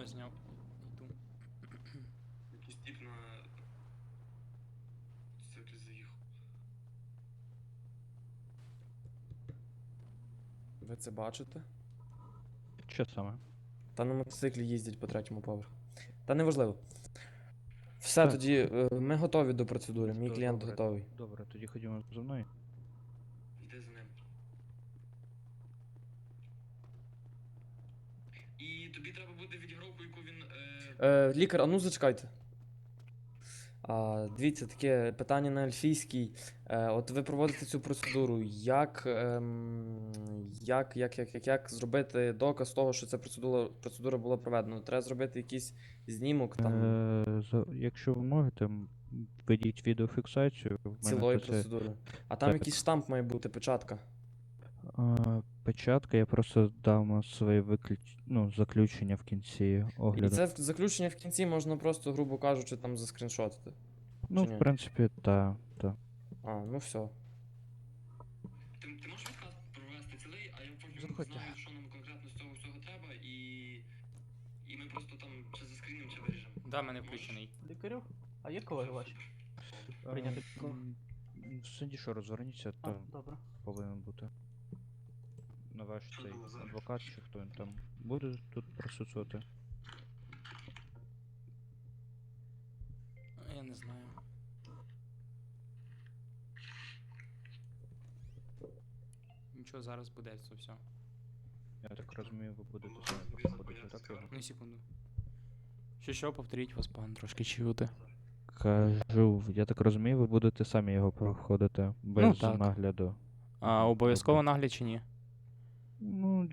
Все, зняв. Йду. Якийсь тип на циклі заїхав. Ви це бачите? Що саме? Та на мотоциклі їздять по третьому поверху. Та неважливо. Все, Так. тоді е, ми готові до процедури. Мій клієнт готовий. Добре, тоді ходімо за мною. Йди за ним. І тобі треба буде відігровку, яку він. Е... Лікар, а ну зачекайте. А, дивіться, таке питання на ельфійській. Е, от ви проводите цю процедуру. Як, ем, як, як, як, як, як зробити доказ того, що ця процедура, процедура була проведена? Треба зробити якийсь знімок там Е, за, якщо ви можете, м, ведіть відеофіксацію. В мене цілої тут це, процедури. А там так. якийсь штамп має бути, печатка. Печатка, я просто дам своє виключ... ну, заключення в кінці І це заключення в кінці можна просто, грубо кажучи, там заскріншотити. Ну, в принципі, так, так. А, ну все. Ти, ти можеш відкат провести цілий, а я потім знаю, що нам конкретно з цього всього треба, і. І ми просто там чи заскрінимо, чи виріжемо. Да, мене включений. Лікарю? А є колеги ваші? Прийняти Е, кого? м, м, Сиді, що розверніться, А, то добре. повинен бути. На ваш цей адвокат чи хто він там буде тут присутствувати. Я не знаю. Нічого, зараз буде це все. Я так розумію, ви будете самі проходити, так його? Ну, секунду. Що що, повторіть вас пан трошки чути. Кажу, я так розумію, ви будете самі його проходити без так. нагляду. А обов'язково нагляд чи ні?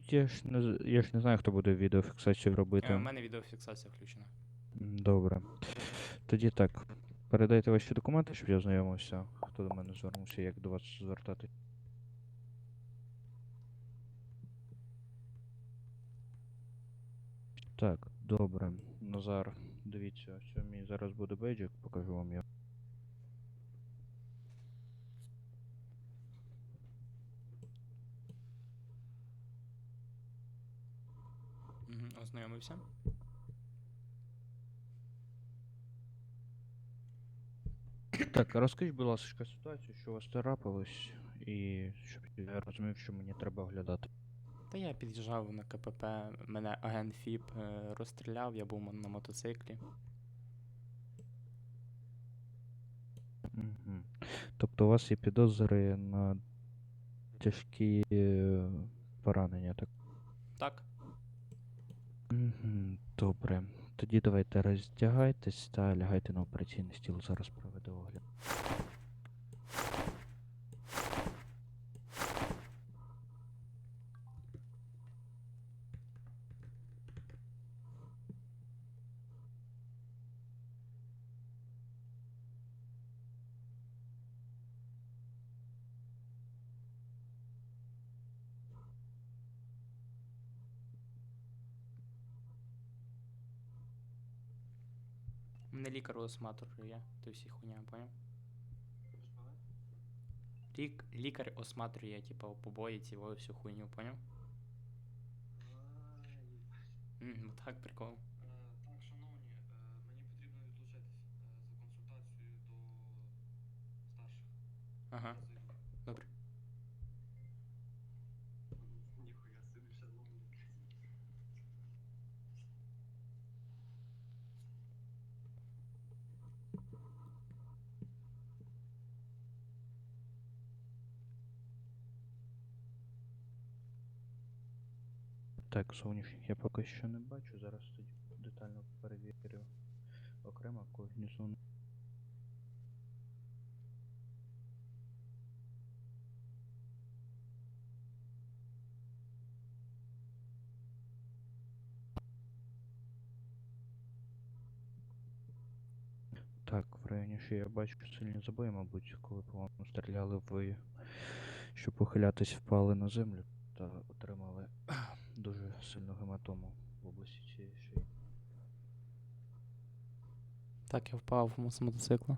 Я ж не я ж не знаю, хто буде відеофіксацію робити. Е, У мене відеофіксація включена. Добре. Тоді так. Передайте ваші документи, щоб я знайомився, хто до мене звернувся, як до вас звертати. Так, добре. Назар, дивіться, що мій зараз буде бейджик, покажу вам його. Угу, ознайомився. Так, розкажіть, будь ласка, ситуацію, що у вас трапилось, і щоб я розумів, що мені треба оглядати. Та я під'їжджав на КПП, мене агент ФІП е, розстріляв, я був на мотоциклі. Угу. Тобто у вас є підозри на тяжкі е, поранення, так? Так? Добре. Тоді давайте роздягайтесь та лягайте на операційний стіл. Зараз проведу огляд. Мене лікар осматриває, то всі хуйня, поняв? Лік, лікар осматриває, типа, побої, ці всю хуйню, поняв? Мгм, так, прикол. Так, шановні, е, мені потрібно відлучитись е, за консультацією до старших. Ага, Я зайду. добре. Ніхуя собі, шановні. Так, зовнішніх я поки що не бачу. Зараз тоді детально перевірю окремо кожну зону. Так, в районі ще я бачу сильні забої, мабуть, коли по вам стріляли ви, щоб похилятись, впали на землю та отримали сильну гематому в області цієї шиї. Так, я впав з мотоцикла.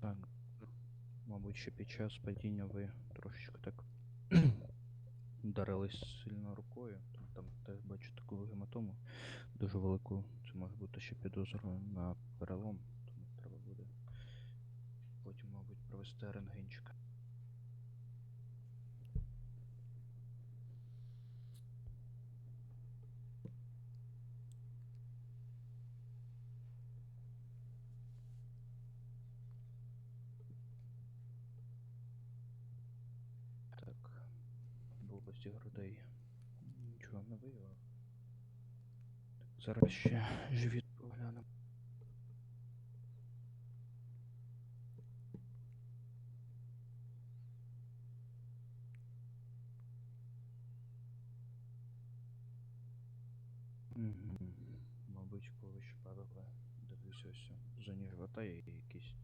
Так, мабуть, ще під час падіння ви трошечки так вдарились сильно рукою. Там, теж бачу таку гематому дуже велику. Це може бути ще підозрою на перелом, тому треба буде потім, мабуть, провести рентгенчик. Так, в області грудей нічого не виявив. Так, зараз ще живіт поглянемо. Мгм. Мабуть, коли ще падали, дивлюся ось в зоні живота є якісь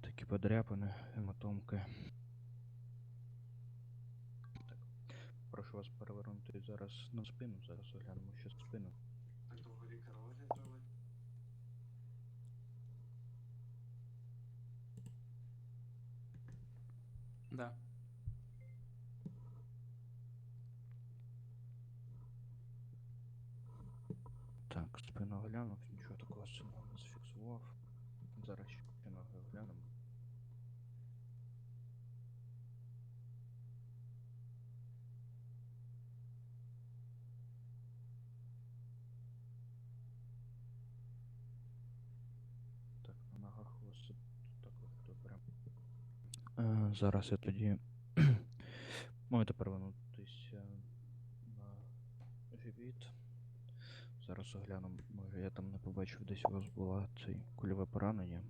такі подряпини, гематомки. Так, прошу вас перевернути зараз на спину, зараз оглянемо ще спину. Так довго лікаря? Да. Так, спину оглянув, нічого такого сильного не зафіксував. Зараз ще ноги оглянемо. Так, на у вас тут добре. Е, зараз я тоді можете перевернутися на живіт. Зараз оглянемо, може я там не побачив, десь у вас була цей кульове поранення.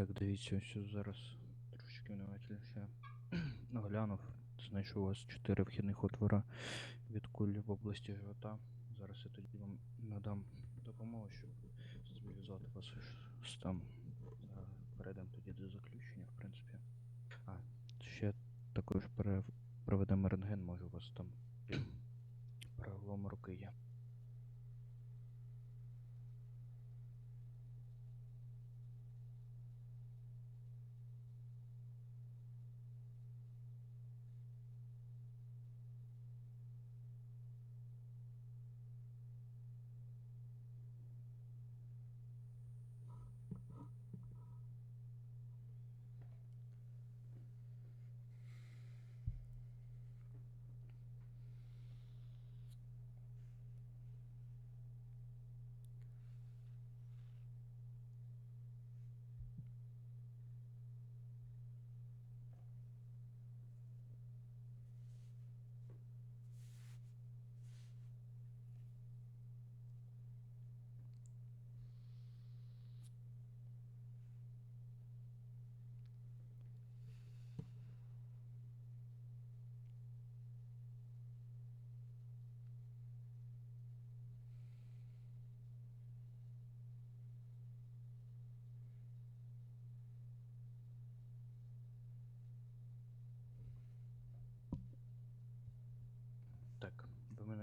Так, дивіться, ось зараз трошечки внимательніше оглянув. Знайшов у вас 4 вхідних отвора від кулі в області живота. Зараз я тоді вам надам допомогу, щоб стабілізувати вас там. Перейдемо тоді до заключення, в принципі. А, ще також проведемо рентген, може у вас там перелом руки є.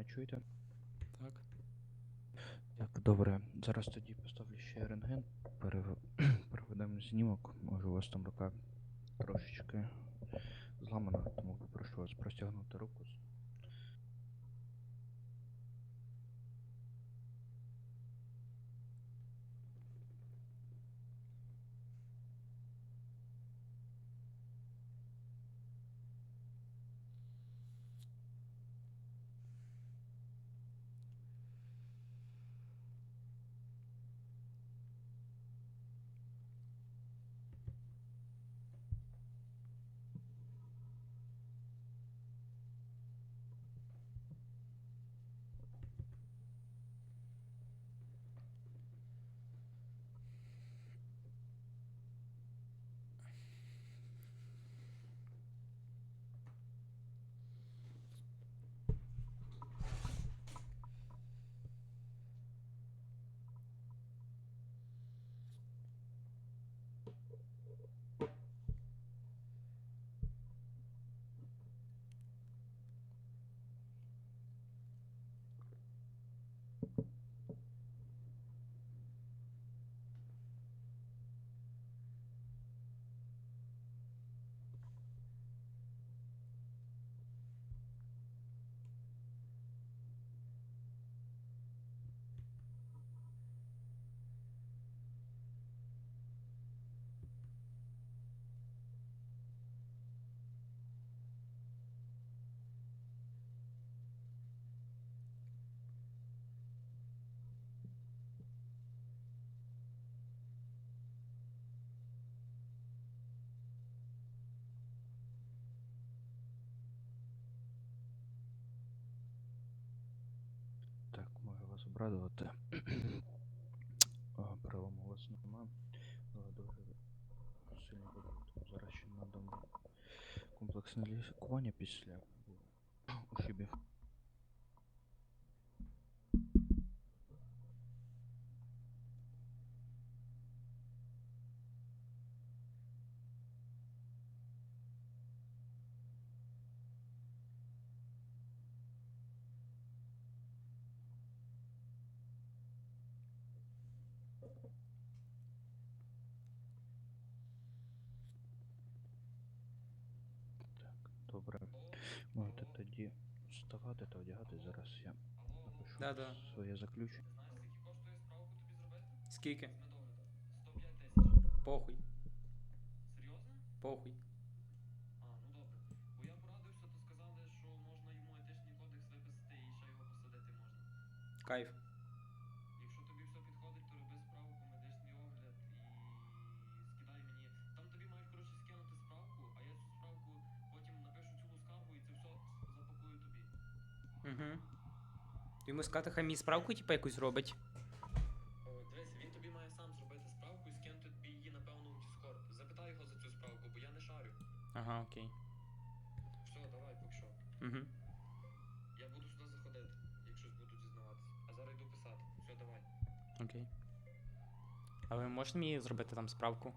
Чуєте? Так. Так, добре. Зараз тоді поставлю ще рентген. Перев... Переведемо знімок. Може у вас там рука трошечки зламана, тому попрошу вас простягнути руку. Обрадувати. А, Перелому вас нема. Дуже сильно буде. Зараз ще надам комплексне лікування після ушибів. Так, добре. Можете тоді вставати та одягати. Зараз я напишу Да-да. своє заключення. Скільки коштує справку тобі зробити? Скільки? Медогляд. 105 тисяч. Похуй. Серйозно? Похуй. А, ну добре. Бо я порадився, то сказали, що можна йому етичний кодекс виписати і ще його посадити можна. Кайф. Якщо тобі все підходить, то роби справку, медичний огляд і скидай мені. Там тобі мають коротше скинути справку, а я цю справку потім напишу цілу скаргу і це все запакую тобі. Угу. Йому сказати, хай мені справку, типу, якусь робить. Дивись, він тобі має сам зробити справку і скинути тобі її, напевно, в Discord. Запитай його за цю справку, бо я не шарю. Ага, окей. Все, давай, поки що. Угу. Я буду сюди заходити, якщо буду дізнаватися. А зараз йду писати. Все, давай. Окей. А ви можете мені зробити там справку?